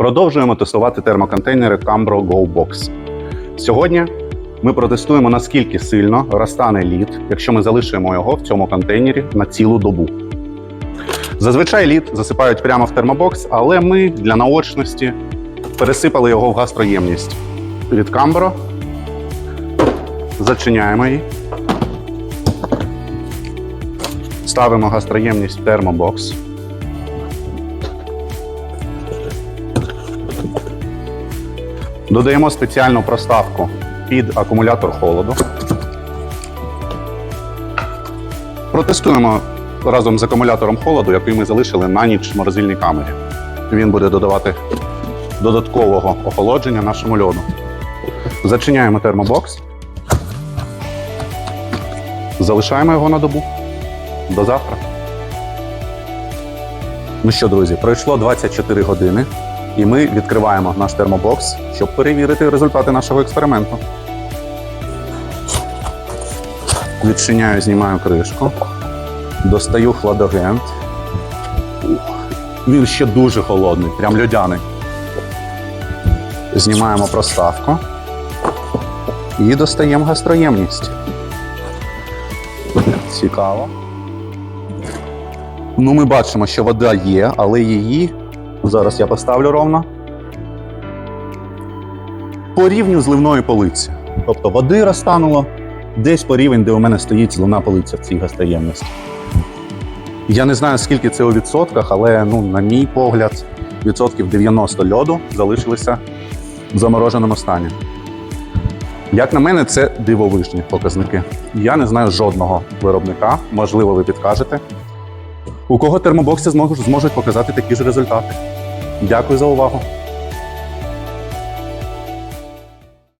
Продовжуємо тестувати термоконтейнери Cambro Go Box. Сьогодні ми протестуємо, наскільки сильно розтане лід, якщо ми залишимо його в цьому контейнері на цілу добу. Зазвичай лід засипають прямо в термобокс, але ми для наочності пересипали його в гастроємність від Cambro. Зачиняємо її. Ставимо гастроємність в термобокс. Додаємо спеціальну проставку під акумулятор холоду. Протестуємо разом з акумулятором холоду, який ми залишили на ніч в морозильній камері. Він буде додавати додаткового охолодження нашому льоду. Зачиняємо термобокс. Залишаємо його на добу. До завтра. Ну що, друзі, пройшло 24 години, і ми відкриваємо наш термобокс, щоб перевірити результати нашого експерименту. Відчиняю, знімаю кришку, достаю хладагент. Він ще дуже холодний, прям льодяний. Знімаємо проставку і достаємо гастроємність. Цікаво. Ну, ми бачимо, що вода є, але її зараз я поставлю ровно. По рівню зливної полиці. Тобто води розтануло десь по рівень, де у мене стоїть зливна полиця в цій гостаємності. Я не знаю, скільки це у відсотках, але ну, на мій погляд, відсотків 90 льоду залишилися в замороженому стані. Як на мене, це дивовижні показники. Я не знаю жодного виробника, можливо, ви підкажете, у кого термобокси зможуть, показати такі ж результати. Дякую за увагу.